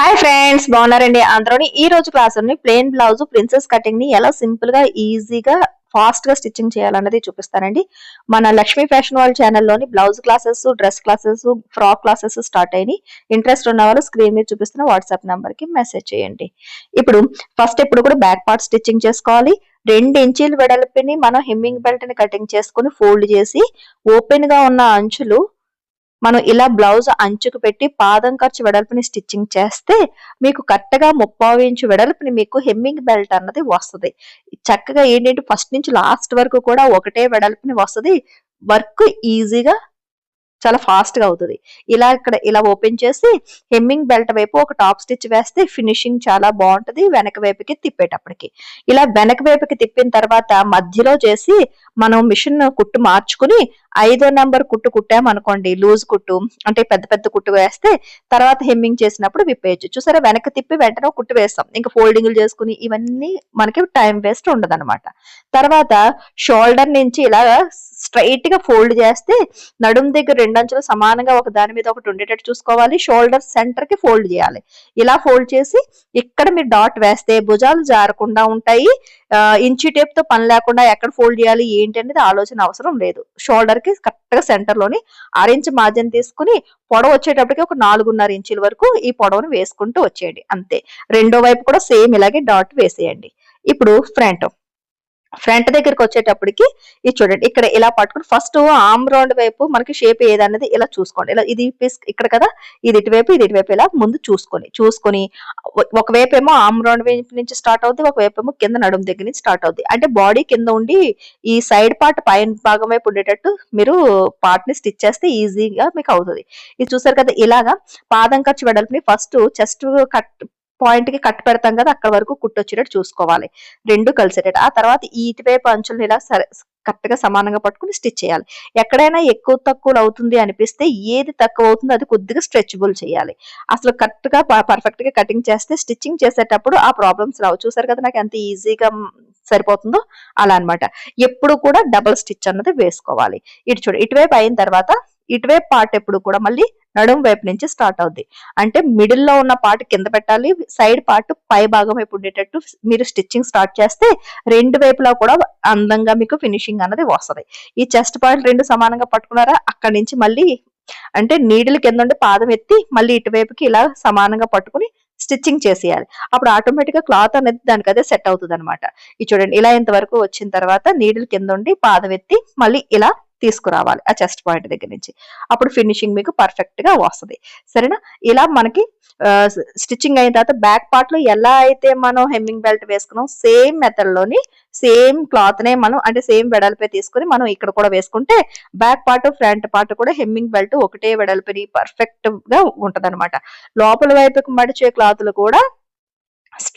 Hi friends బాగున్నారండి అందరూ ఈ రోజు క్లాస్ ప్లెయిన్ బ్లౌజ్ ప్రిన్సెస్ కటింగ్ని ఎలా సింపుల్గా ఈజీగా ఫాస్ట్గా స్టిచ్చింగ్ చేయాలన్నది చూపిస్తానండి. మన లక్ష్మీ ఫ్యాషన్ వాళ్ళ ఛానల్లోని blouse classes dress classes frock classes start అయినాయి. ఇంట్రెస్ట్ ఉన్న వాళ్ళు స్క్రీన్ మీద చూపిస్తున్న వాట్సాప్ నంబర్కి మెసేజ్ చేయండి. ఇప్పుడు ఫస్ట్ ఇప్పుడు కూడా బ్యాక్ పార్ట్ స్టిచ్చింగ్ చేసుకోవాలి. రెండు ఇంచీలు వెడల్పిని మనం హెమ్మింగ్ బెల్ట్ని కటింగ్ చేసుకుని ఫోల్డ్ చేసి ఓపెన్గా ఉన్న అంచులు మనం ఇలా బ్లౌజ్ అంచుకు పెట్టి పాదం ఖర్చు వెడల్పుని స్టిచ్చింగ్ చేస్తే మీకు కరెక్ట్గా ముప్పావు ఇంచు వెడల్పుని మీకు హెమ్మింగ్ బెల్ట్ అన్నది వస్తుంది. చక్కగా ఏంటంటే ఫస్ట్ నుంచి లాస్ట్ వరకు కూడా ఒకటే వెడల్పుని వస్తుంది. వర్క్ ఈజీగా చాలా ఫాస్ట్గా అవుతుంది. ఇలా ఇక్కడ ఇలా ఓపెన్ చేసి హెమ్మింగ్ బెల్ట్ వైపు ఒక టాప్ స్టిచ్ వేస్తే ఫినిషింగ్ చాలా బాగుంటుంది వెనక వైపుకి తిప్పేటప్పటికి. ఇలా వెనక వైపుకి తిప్పిన తర్వాత మధ్యలో చేసి మనం మిషన్ కుట్టు మార్చుకుని ఐదో నెంబర్ కుట్టు కుట్టామనుకోండి లూజ్ కుట్టు అంటే పెద్ద పెద్ద కుట్టు వేస్తే తర్వాత హెమ్మింగ్ చేసినప్పుడు విప్పేయచ్చు. చూసారా వెనక తిప్పి వెంటనే కుట్టు వేస్తాం. ఇంకా ఫోల్డింగ్లు చేసుకుని ఇవన్నీ మనకి టైం వేస్ట్ ఉండదు తర్వాత షోల్డర్ నుంచి ఇలా స్ట్రైట్గా ఫోల్డ్ చేస్తే నడుం దగ్గర రెండంచులు సమానంగా ఒక దాని మీద ఒకటి ఉండేటట్టు చూసుకోవాలి. షోల్డర్ సెంటర్కి ఫోల్డ్ చేయాలి. ఇలా ఫోల్డ్ చేసి ఇక్కడ మీరు డాట్ వేస్తే భుజాలు జారకుండా ఉంటాయి. ఇంచి టేప్తో పని లేకుండా ఎక్కడ ఫోల్డ్ చేయాలి ఏంటి అనేది ఆలోచన అవసరం లేదు. షోల్డర్కి కరెక్ట్గా సెంటర్లోని ఆరించ్ మార్జిన్ తీసుకుని పొడవు వచ్చేటప్పటికి ఒక నాలుగున్నర ఇంచుల వరకు ఈ పొడవును వేసుకుంటూ వచ్చేయండి. అంతే. రెండో వైపు కూడా సేమ్ ఇలాగే డాట్ వేసేయండి. ఇప్పుడు ఫ్రంట్ ఫ్రంట్ దగ్గరికి వచ్చేటప్పటికి ఇది చూడండి ఇక్కడ ఇలా పట్టుకుని ఫస్ట్ ఆమ్ రౌండ్ వైపు మనకి షేప్ ఏదన్నది ఇలా చూసుకోండి. ఇలా ఇది ఇక్కడ కదా ఇది ఇటువైపు ఇది ఇటువైపు ఇలా ముందు చూసుకొని చూసుకొని ఒకవైపు ఏమో ఆమ్ రౌండ్ వైపు నుంచి స్టార్ట్ అవుతుంది ఒకవైపు ఏమో కింద నడుము దగ్గర నుంచి స్టార్ట్ అవుతుంది అంటే బాడీ కింద ఉండి ఈ సైడ్ పార్ట్ పైన భాగం వైపు ఉండేటట్టు మీరు పార్ట్ని స్టిచ్ చేస్తే ఈజీగా మీకు అవుతుంది. ఇది చూసారు కదా ఇలాగా పాదం ఖర్చు వెడల్పుని ఫస్ట్ చెస్ట్ కట్ పాయింట్కి కట్ పెడతాం కదా అక్కడ వరకు కుట్టొచ్చేటట్టు చూసుకోవాలి. రెండు కలిసేటట్టు. ఆ తర్వాత ఇటువైపు అంచులను ఇలా కరెక్ట్గా సమానంగా పట్టుకుని స్టిచ్ చేయాలి. ఎక్కడైనా ఎక్కువ తక్కువ అవుతుంది అనిపిస్తే ఏది తక్కువ అవుతుందో అది కొద్దిగా స్ట్రెచబుల్ చేయాలి. అసలు కరెక్ట్గా పర్ఫెక్ట్గా కటింగ్ చేస్తే స్టిచ్చింగ్ చేసేటప్పుడు ఆ ప్రాబ్లమ్స్ రావు. చూసారు కదా నాకు ఎంత ఈజీగా సరిపోతుందో? అలా అనమాట ఎప్పుడు కూడా డబుల్ స్టిచ్ అన్నది వేసుకోవాలి. ఇటు చూడు ఇటువైపు అయిన తర్వాత ఇటువైపు పార్ట్ ఎప్పుడు కూడా మళ్ళీ నడుము వైపు నుంచి స్టార్ట్ అవుద్ది. అంటే మిడిల్లో ఉన్న పార్ట్ కింద పెట్టాలి సైడ్ పార్ట్ పై భాగం వైపు ఉండేటట్టు మీరు స్టిచ్చింగ్ స్టార్ట్ చేస్తే రెండు వైపులా కూడా అందంగా మీకు ఫినిషింగ్ అన్నది వస్తుంది. ఈ చెస్ట్ పాయింట్ రెండు సమానంగా పట్టుకున్నారా అక్కడి నుంచి మళ్ళీ అంటే నీడిల్ కింద ఉండి పాదం ఎత్తి మళ్ళీ ఇటువైపుకి ఇలా సమానంగా పట్టుకుని స్టిచ్చింగ్ చేసేయాలి. అప్పుడు ఆటోమేటిక్గా క్లాత్ అనేది దానికి అదే సెట్ అవుతుంది అనమాట ఇది చూడండి ఇలా ఇంతవరకు వచ్చిన తర్వాత నీడిల్ కింద ఉండి పాదం ఎత్తి మళ్ళీ ఇలా తీసుకురావాలి ఆ చెస్ట్ పాయింట్ దగ్గర నుంచి. అప్పుడు ఫినిషింగ్ మీకు పర్ఫెక్ట్గా వస్తుంది. సరేనా? ఇలా మనకి స్టిచ్చింగ్ అయిన తర్వాత బ్యాక్ పార్ట్లో ఎలా అయితే మనం హెమ్మింగ్ బెల్ట్ వేసుకున్నాం సేమ్ మెథడ్లోని సేమ్ క్లాత్ నే మనం అంటే సేమ్ వెడల్పే తీసుకుని మనం ఇక్కడ కూడా వేసుకుంటే బ్యాక్ పార్ట్ ఫ్రంట్ పార్ట్ కూడా హెమ్మింగ్ బెల్ట్ ఒకటే వెడల్పిని పర్ఫెక్ట్గా ఉంటది లోపల వైపుకి మడిచే క్లాతులు కూడా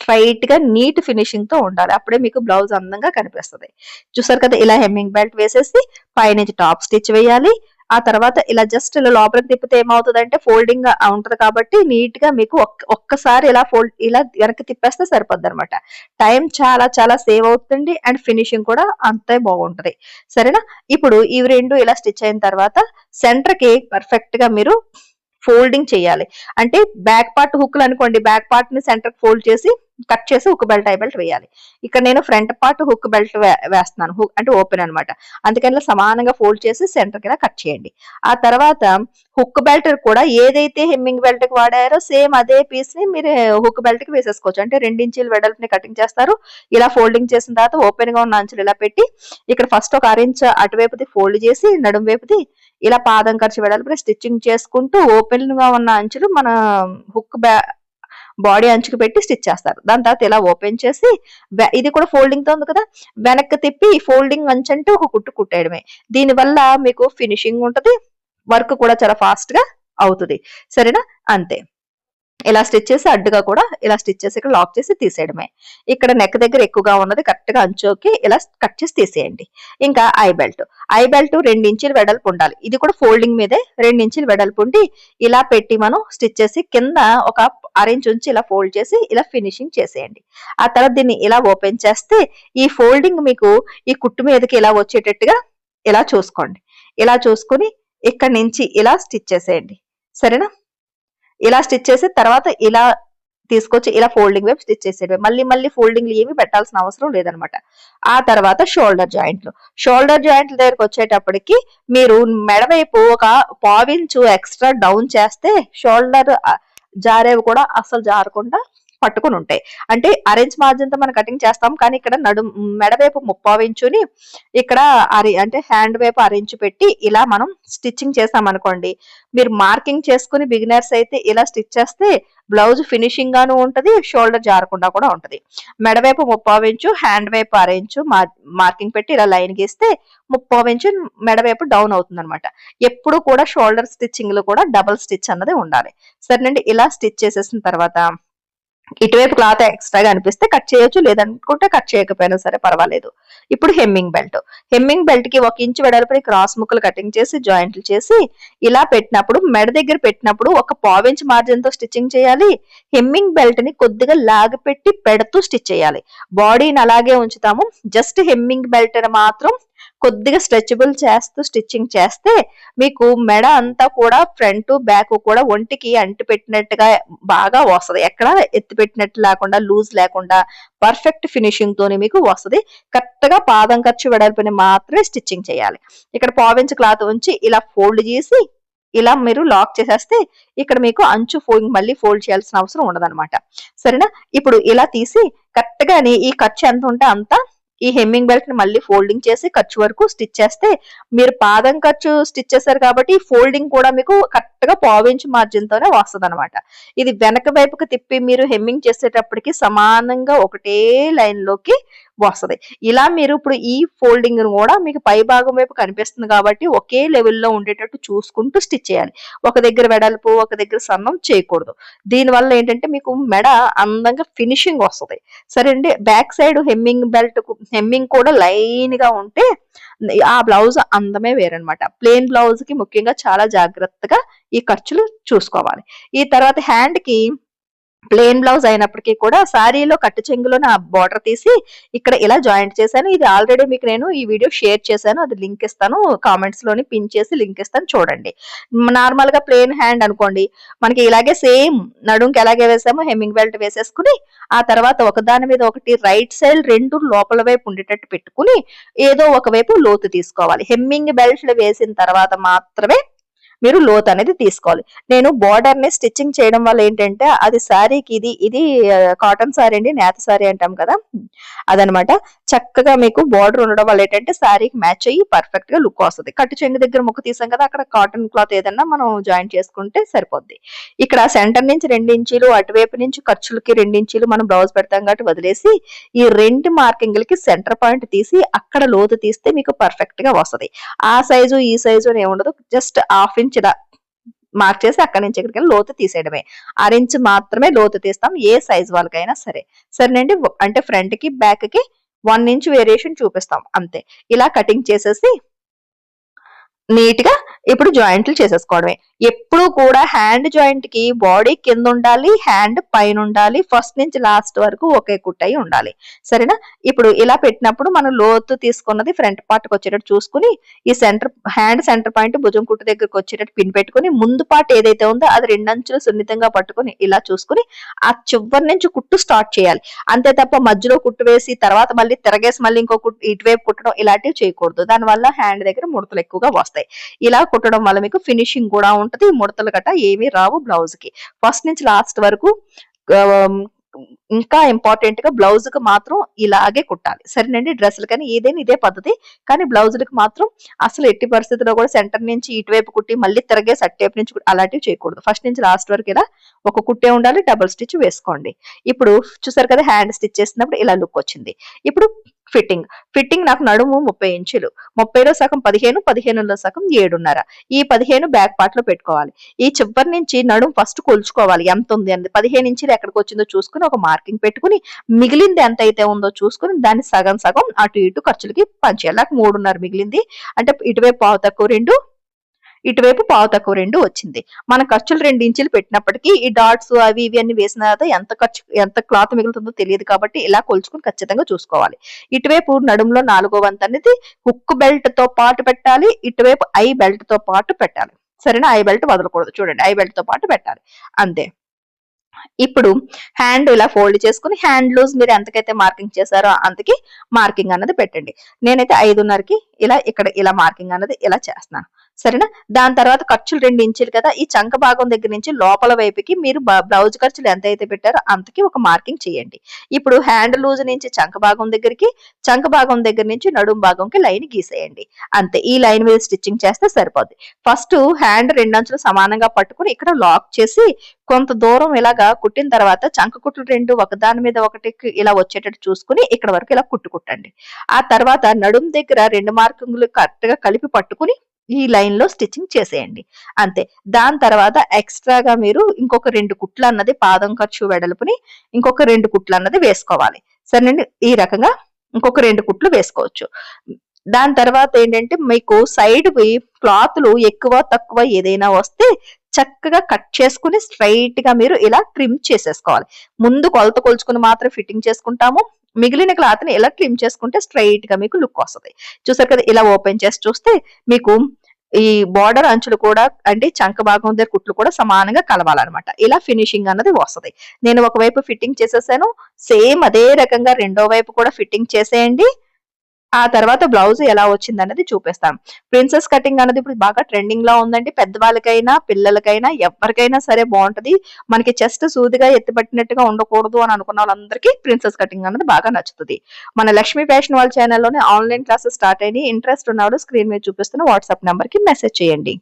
స్ట్రైట్గా నీట్ ఫినిషింగ్తో ఉండాలి. అప్పుడే మీకు బ్లౌజ్ అందంగా కనిపిస్తుంది. చూసారు కదా ఇలా హెమ్మింగ్ బెల్ట్ వేసేసి పైనుంచి టాప్ స్టిచ్ వేయాలి. ఆ తర్వాత ఇలా జస్ట్ ఇలా లోపలికి తిప్పితే ఏమవుతుంది అంటే ఫోల్డింగ్ ఉంటది కాబట్టి నీట్గా మీకు ఒక్కసారి ఇలా ఫోల్డ్ ఇలా వెనక్కి తిప్పేస్తే సరిపోద్ది అనమాట టైం చాలా చాలా సేవ్ అవుతుంది అండ్ ఫినిషింగ్ కూడా అంతే బాగుంటది. సరేనా? ఇప్పుడు ఇవి రెండు ఇలా స్టిచ్ అయిన తర్వాత సెంటర్కి పర్ఫెక్ట్గా మీరు ఫోల్డింగ్ చేయాలి. అంటే బ్యాక్ పార్ట్ హుక్లు అనుకోండి. బ్యాక్ పార్ట్ని సెంటర్ ఫోల్డ్ చేసి కట్ చేసి హుక్ బెల్ట్ ఐ బెల్ట్ వేయాలి. ఇక్కడ నేను ఫ్రంట్ పార్ట్ హుక్ బెల్ట్ వేస్తున్నాను. హుక్ అంటే ఓపెన్ అనమాట అందుకని సమానంగా ఫోల్డ్ చేసి సెంటర్ కింద కట్ చేయండి. ఆ తర్వాత హుక్ బెల్ట్ కూడా ఏదైతే హెమ్మింగ్ బెల్ట్కి వాడారో సేమ్ అదే పీస్ని మీరు eh, హుక్ బెల్ట్కి వేసేసుకోవచ్చు. అంటే రెండించీలు వెడల్పుని కటింగ్ చేస్తారు. ఇలా ఫోల్డింగ్ చేసిన తర్వాత ఓపెన్గా ఉన్న అంచులు ఇలా పెట్టి ఇక్కడ ఫస్ట్ ఒక అరెంజ్ అటువైపుది ఫోల్డ్ చేసి నడుము వైపుది ఇలా పాదం ఖర్చు వెడల్పుని స్టిచ్చింగ్ చేసుకుంటూ ఓపెన్గా ఉన్న అంచులు మన హుక్ బ్యా బాడీ అంచుకు పెట్టి స్టిచ్ చేస్తారు. దాని తర్వాత ఇలా ఓపెన్ చేసి ఇది కూడా ఫోల్డింగ్తో ఉంది కదా వెనక్కి తిప్పి ఫోల్డింగ్ అంచు అంటే ఒక కుట్టు కుట్టేయడమే. దీని వల్ల మీకు ఫినిషింగ్ ఉంటది వర్క్ కూడా చాలా ఫాస్ట్గా అవుతుంది. సరేనా? అంతే. ఇలా స్టిచ్ చేసి అడ్డుగా కూడా ఇలా స్టిచ్ చేసి ఇక్కడ లాక్ చేసి తీసేయడమే. ఇక్కడ నెక్ దగ్గర ఎక్కువగా ఉన్నది కరెక్ట్గా అంచుకి ఇలా కట్ చేసి తీసేయండి. ఇంకా ఐ బెల్ట్. ఐ బెల్ట్ రెండు ఇంచులు వెడల్పు ఉండాలి. ఇది కూడా ఫోల్డింగ్ మీదే రెండు ఇంచులు వెడల్పు ఉండి ఇలా పెట్టి మనం స్టిచ్ చేసి కింద ఒక అరేంజ్ ఉంచి ఇలా ఫోల్డ్ చేసి ఇలా ఫినిషింగ్ చేసేయండి. ఆ తర్వాత దీన్ని ఇలా ఓపెన్ చేస్తే ఈ ఫోల్డింగ్ మీకు ఈ కుట్టు మీదకి ఇలా వచ్చేటట్టుగా ఇలా చూసుకోండి. ఇలా చూసుకుని ఇక్కడ నుంచి ఇలా స్టిచ్ చేసేయండి. సరేనా? ఇలా స్టిచ్ చేసి తర్వాత ఇలా తీసుకొచ్చి ఇలా ఫోల్డింగ్ వైపు స్టిచ్ చేసేవి మళ్ళీ మళ్ళీ ఫోల్డింగ్లు ఏమి పెట్టాల్సిన అవసరం లేదనమాట. ఆ తర్వాత షోల్డర్ జాయింట్లు షోల్డర్ జాయింట్ల దగ్గరకు వచ్చేటప్పటికి మీరు మెడ వైపు ఒక పావించు ఎక్స్ట్రా డౌన్ చేస్తే షోల్డర్ జారేవి కూడా అస్సలు జారకుండా పట్టుకుని ఉంటాయి. అంటే అరేంజ్ మార్జిన్తో మనం కటింగ్ చేస్తాం. కానీ ఇక్కడ నడు మెడవైపు ముప్పావించుని ఇక్కడ అరే అంటే హ్యాండ్ వైపు అరేంజ్ పెట్టి ఇలా మనం స్టిచ్చింగ్ చేసాం అనుకోండి. మీరు మార్కింగ్ చేసుకుని బిగినర్స్ అయితే ఇలా స్టిచ్ చేస్తే బ్లౌజ్ ఫినిషింగ్ గాను ఉంటది షోల్డర్ జారకుండా కూడా ఉంటది. మెడవైపు ముప్పావించు హ్యాండ్ వైపు అరేంజ్ మార్కింగ్ పెట్టి ఇలా లైన్ గీస్తే ముప్పావించు మెడవైపు డౌన్ అవుతుంది అనమాట ఎప్పుడు కూడా షోల్డర్ స్టిచ్చింగ్లో కూడా డబల్ స్టిచ్ అన్నది ఉండాలి. సరేనండి ఇలా స్టిచ్ చేసేసిన తర్వాత ఇటువైపు క్లాత్ ఎక్స్ట్రాగా అనిపిస్తే కట్ చేయొచ్చు లేదనుకుంటే కట్ చేయకపోయినా సరే పర్వాలేదు. ఇప్పుడు హెమ్మింగ్ బెల్ట్ హెమ్మింగ్ బెల్ట్కి ఒక ఇంచు వెడల్పై క్రాస్ ముక్కలు కటింగ్ చేసి జాయింట్లు చేసి ఇలా పెట్టినప్పుడు మెడ దగ్గర పెట్టినప్పుడు ఒక పావించ్ మార్జిన్తో స్టిచ్చింగ్ చేయాలి. హెమ్మింగ్ బెల్ట్ని కొద్దిగా లాగి పెట్టి పెడుతూ స్టిచ్ చేయాలి. బాడీని అలాగే ఉంచుతాము. జస్ట్ హెమ్మింగ్ బెల్ట్ మాత్రం కొద్దిగా స్ట్రెచబుల్ చేస్తూ స్టిచ్చింగ్ చేస్తే మీకు మెడ అంతా కూడా ఫ్రంట్ బ్యాక్ కూడా ఒంటికి అంటి పెట్టినట్టుగా బాగా వస్తుంది. ఎక్కడ ఎత్తి పెట్టినట్టు లేకుండా లూజ్ లేకుండా పర్ఫెక్ట్ ఫినిషింగ్ తోని మీకు వస్తుంది. కరెక్ట్గా పాదం ఖర్చు వెడల్పుని మాత్రమే స్టిచ్చింగ్ చేయాలి. ఇక్కడ పావించ క్లాత్ ఉంచి ఇలా ఫోల్డ్ చేసి ఇలా మీరు లాక్ చేసేస్తే ఇక్కడ మీకు అంచు ఫోయింగ్ మళ్ళీ ఫోల్డ్ చేయాల్సిన అవసరం ఉండదన్నమాట. సరేనా? ఇప్పుడు ఇలా తీసి కరెక్ట్ గాని ఈ ఖర్చు ఎంత ఉంటే అంత ఈ హెమ్మింగ్ బెల్ట్ని మళ్ళీ ఫోల్డింగ్ చేసి ఖర్చు వరకు స్టిచ్ చేస్తే మీరు పాదం ఖర్చు స్టిచ్ చేశారు కాబట్టి ఫోల్డింగ్ కూడా మీకు కరెక్ట్గా పావించి మార్జిన్ తోనే వస్తుంది అనమాట ఇది వెనక వైపుకి తిప్పి మీరు హెమ్మింగ్ చేసేటప్పటికి సమానంగా ఒకటే లైన్లోకి వస్తుంది. ఇలా మీరు ఇప్పుడు ఈ ఫోల్డింగ్ కూడా మీకు పై భాగం వైపు కనిపిస్తుంది కాబట్టి ఒకే లెవెల్లో ఉండేటట్టు చూసుకుంటూ స్టిచ్ చేయాలి. ఒక దగ్గర వెడల్పు ఒక దగ్గర సన్నం చేయకూడదు. దీనివల్ల ఏంటంటే మీకు మెడ అందంగా ఫినిషింగ్ వస్తుంది. సరే అండి back side hemming belt hemming కూడా లైన్గా ఉంటే ఆ బ్లౌజ్ అందమే వేరనమాట ప్లెయిన్ బ్లౌజ్కి ముఖ్యంగా చాలా జాగ్రత్తగా ఈ ఖర్చులు చూసుకోవాలి. ఈ తర్వాత హ్యాండ్కి ప్లేన్ బ్లౌజ్ అయినప్పటికీ కూడా సారీలో కట్టు చెంగులో నా బార్డర్ తీసి ఇక్కడ ఇలా జాయింట్ చేశాను. ఇది ఆల్రెడీ మీకు నేను ఈ వీడియో షేర్ చేశాను. అది లింక్ ఇస్తాను. కామెంట్స్లోని పిన్ చేసి లింక్ ఇస్తాను చూడండి. నార్మల్గా ప్లేన్ హ్యాండ్ అనుకోండి. మనకి ఇలాగే సేమ్ నడుంకి ఎలాగే వేసామో హెమ్మింగ్ బెల్ట్ వేసేసుకుని ఆ తర్వాత ఒకదాని మీద ఒకటి రైట్ సైడ్ రెండు లోపల వైపు ఉండేటట్టు పెట్టుకుని ఏదో ఒకవైపు లోతు తీసుకోవాలి. హెమ్మింగ్ బెల్ట్లు వేసిన తర్వాత మాత్రమే మీరు లోత్ అనేది తీసుకోవాలి. నేను బార్డర్ని స్టిచ్చింగ్ చేయడం వల్ల ఏంటంటే అది శారీకి ఇది ఇది కాటన్ శారీ అండి నేత శారీ అంటాం కదా. అదనమాట. చక్కగా మీకు బార్డర్ ఉండడం వల్ల ఏంటంటే శారీకి మ్యాచ్ అయ్యి పర్ఫెక్ట్గా లుక్ వస్తుంది. కట్టు చెంగు దగ్గర ముక్కు తీసాం కదా అక్కడ కాటన్ క్లాత్ ఏదన్నా మనం జాయిన్ చేసుకుంటే సరిపోద్ది. ఇక్కడ సెంటర్ నుంచి రెండు ఇంచీలు అటువైపు నుంచి ఖర్చులకి రెండు ఇంచీలు మనం బ్లౌజ్ పెడతాం కాబట్టి వదిలేసి ఈ రెండు మార్కింగ్లకి సెంటర్ పాయింట్ తీసి అక్కడ లోతు తీస్తే మీకు పర్ఫెక్ట్గా వస్తది. ఆ సైజు ఈ సైజు అని ఉండదు జస్ట్ హాఫ్ ఇంచ్ ఇలా మార్క్ చేసి అక్కడి నుంచి ఇక్కడికి లోతు తీసేయడమే. అరెంజ్ మాత్రమే లోతు తీస్తాం ఏ సైజ్ వాళ్ళకైనా సరే. సరేనండి అంటే ఫ్రంట్కి బ్యాక్కి వన్ ఇంచ్ వేరియేషన్ చూపిస్తాం అంతే. ఇలా కటింగ్ చేసేసి నీట్గా ఇప్పుడు జాయింట్లు చేసేసుకోవడమే. ఎప్పుడు కూడా హ్యాండ్ జాయింట్కి బాడీ కింద ఉండాలి హ్యాండ్ పైన ఉండాలి ఫస్ట్ నుంచి లాస్ట్ వరకు ఒకే కుట్టయి ఉండాలి. సరేనా? ఇప్పుడు ఇలా పెట్టినప్పుడు మనం లోతు తీసుకున్నది ఫ్రంట్ పార్ట్కి వచ్చేటట్టు చూసుకుని ఈ సెంటర్ హ్యాండ్ సెంటర్ పాయింట్ భుజం కుట్టు దగ్గరకు వచ్చేటట్టు పిన్ పెట్టుకుని ముందు పార్ట్ ఏదైతే ఉందో అది రెండంచులు సున్నితంగా పట్టుకుని ఇలా చూసుకుని ఆ చివరి నుంచి కుట్టు స్టార్ట్ చేయాలి. అంతే తప్ప మధ్యలో కుట్టు వేసి తర్వాత మళ్ళీ తిరగేసి మళ్ళీ ఇంకో కుట్టు ఇటువైపు కుట్టడం ఇలాంటివి చేయకూడదు. దానివల్ల హ్యాండ్ దగ్గర ముడతలు ఎక్కువగా వస్తాయి. ఇలా కుట్టడం వల్ల మీకు ఫినిషింగ్ కూడా ఉంటది ముడతలు గట ఏమీ రావు బ్లౌజ్కి ఫస్ట్ నుంచి లాస్ట్ వరకు ఇంకా ఇంపార్టెంట్గా బ్లౌజ్కి మాత్రం ఇలాగే కుట్టాలి. సరేనండి డ్రెస్సులు కానీ ఏదైనా ఇదే పద్ధతి కానీ బ్లౌజులకు మాత్రం అసలు ఎట్టి పరిస్థితుల్లో కూడా సెంటర్ నుంచి ఇటువైపు కుట్టి మళ్ళీ తిరగే అట్టేపు నుంచి అలాంటివి చేయకూడదు. ఫస్ట్ నుంచి లాస్ట్ వరకు ఇలా ఒక కుట్టే ఉండాలి డబుల్ స్టిచ్ వేసుకోండి. ఇప్పుడు చూసారు కదా హ్యాండ్ స్టిచ్ చేసినప్పుడు ఇలా లుక్ వచ్చింది. ఇప్పుడు ఫిట్టింగ్. ఫిట్టింగ్ నాకు నడుము ముప్పై ఇంచులు. ముప్పైలో సగం పదిహేను పదిహేనులో సగం ఏడున్నర. ఈ పదిహేను బ్యాక్ పార్ట్లో పెట్టుకోవాలి. ఈ చివరి నుంచి నడుము ఫస్ట్ కొలుచుకోవాలి. ఎంత ఉంది అనేది. పదిహేను ఇంచులు ఎక్కడికి వచ్చిందో చూసుకుని ఒక మార్కింగ్ పెట్టుకుని మిగిలింది ఎంత అయితే ఉందో చూసుకుని దాన్ని సగం సగం అటు ఇటు ఖర్చులకి పంచేయాలి. నాకు మూడున్నర మిగిలింది. అంటే ఇటువైపు పావు తక్కువ రెండు ఇటువైపు పావు తక్కువ రెండు వచ్చింది. మన ఖర్చులు రెండు ఇంచులు పెట్టినప్పటికీ ఈ డాట్స్ అవి ఇవి అన్ని వేసిన తర్వాత ఎంత ఖర్చు ఎంత క్లాత్ మిగులుతుందో తెలియదు కాబట్టి ఇలా కొలుచుకుని ఖచ్చితంగా చూసుకోవాలి. ఇటువైపు నడుములో నాలుగో వంతు అనేది హుక్ బెల్ట్తో పాటు పెట్టాలి ఇటువైపు ఐ బెల్ట్తో పాటు పెట్టాలి. సరేనా? ఐ బెల్ట్ వదలకూడదు. చూడండి ఐ బెల్ట్తో పాటు పెట్టాలి. అంతే. ఇప్పుడు హ్యాండ్ ఇలా ఫోల్డ్ చేసుకుని హ్యాండ్ లూజ్ మీరు ఎంతకైతే మార్కింగ్ చేశారో అంతకి మార్కింగ్ అన్నది పెట్టండి. నేనైతే ఐదున్నరకి ఇలా ఇక్కడ ఇలా మార్కింగ్ అన్నది ఇలా చేస్తున్నాను. సరేనా? దాని తర్వాత ఖర్చులు రెండు ఇంచులు కదా ఈ చంక భాగం దగ్గర నుంచి లోపల వైపుకి మీరు బ్లౌజ్ ఖర్చులు ఎంత అయితే పెట్టారో అంతకి ఒక మార్కింగ్ చేయండి. ఇప్పుడు హ్యాండ్ లూజ్ నుంచి చంక భాగం దగ్గరికి చంక భాగం దగ్గర నుంచి నడుం భాగంకి లైన్ గీసేయండి. అంతే ఈ లైన్ మీద స్టిచ్చింగ్ చేస్తే సరిపోద్ది. ఫస్ట్ హ్యాండ్ రెండంచులు సమానంగా పట్టుకుని ఇక్కడ లాక్ చేసి కొంత దూరం ఇలాగా కుట్టిన తర్వాత చంక కుట్లు రెండు ఒకదాని మీద ఒకటి ఇలా వచ్చేటట్టు చూసుకుని ఇక్కడ వరకు ఇలా కుట్టు కుట్టండి. ఆ తర్వాత నడుం దగ్గర రెండు మార్కింగ్లు కరెక్ట్గా కలిపి పట్టుకుని ఈ లైన్లో స్టిచ్చింగ్ చేసేయండి. అంతే. దాని తర్వాత ఎక్స్ట్రాగా మీరు ఇంకొక రెండు కుట్లు అన్నది పాదం ఖర్చు వెడల్పుని ఇంకొక రెండు కుట్లు అన్నది వేసుకోవాలి. సరేనండి? ఈ రకంగా ఇంకొక రెండు కుట్లు వేసుకోవచ్చు. దాని తర్వాత ఏంటంటే మీకు సైడ్ క్లాత్లు ఎక్కువ తక్కువ ఏదైనా వస్తే చక్కగా కట్ చేసుకుని స్ట్రైట్గా మీరు ఇలా ట్రిమ్ చేసేసుకోవాలి. ముందు కొలత కొలుచుకుని మాత్రం ఫిట్టింగ్ చేసుకుంటాము. మిగిలిన క్లాత్ని ఇలా ట్రిమ్ చేసుకుంటే స్ట్రైట్గా మీకు లుక్ వస్తుంది. చూసారు కదా ఇలా ఓపెన్ చేసి చూస్తే మీకు ఈ బార్డర్ అంచులు కూడా అంటే చంక భాగం దగ్గర కుట్లు కూడా సమానంగా కలవాలన్నమాట. ఇలా ఫినిషింగ్ అన్నది వస్తుంది. నేను ఒకవైపు ఫిట్టింగ్ చేసేసాను సేమ్ అదే రకంగా రెండో వైపు కూడా ఫిట్టింగ్ చేసేయండి. ఆ తర్వాత బ్లౌజ్ ఎలా వచ్చింది అనేది చూపిస్తాను ప్రిన్సెస్ కటింగ్ అనేది ఇప్పుడు బాగా ట్రెండింగ్లో ఉందండి. పెద్దవాళ్ళకైనా పిల్లలకైనా ఎవరికైనా సరే బాగుంటది. మనకి చెస్ట్ సూదిగా ఎత్తిపట్టినట్టుగా ఉండకూడదు అని అనుకున్న వాళ్ళందరికీ ప్రిన్సెస్ కటింగ్ అనేది బాగా నచ్చుతుంది. మన లక్ష్మీ ఫ్యాషన్ వాళ్ళ ఛానల్లోనే ఆన్లైన్ క్లాసెస్ స్టార్ట్ అయినాయి. ఇంట్రెస్ట్ ఉన్నవాడు స్క్రీన్ మీద చూపిస్తున్న వాట్సాప్ నెంబర్కి మెసేజ్ చేయండి.